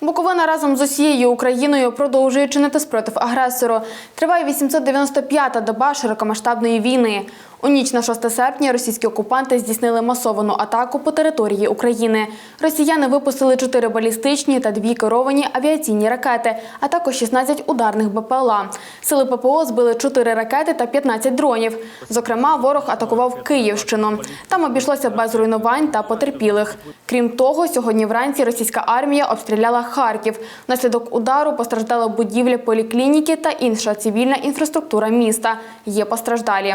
Буковина разом з усією Україною продовжує чинити спротив агресору. Триває 895-та доба широкомасштабної війни. У ніч на 6 серпня російські окупанти здійснили масовану атаку по території України. Росіяни випустили 4 балістичні та 2 керовані авіаційні ракети, а також 16 ударних БПЛА. Сили ППО збили 4 ракети та 15 дронів. Зокрема, ворог атакував Київщину. Там обійшлося без руйнувань та потерпілих. Крім того, сьогодні вранці російська армія обстріляла Харків. Внаслідок удару постраждала будівля поліклініки та інша цивільна інфраструктура міста. Є постраждалі.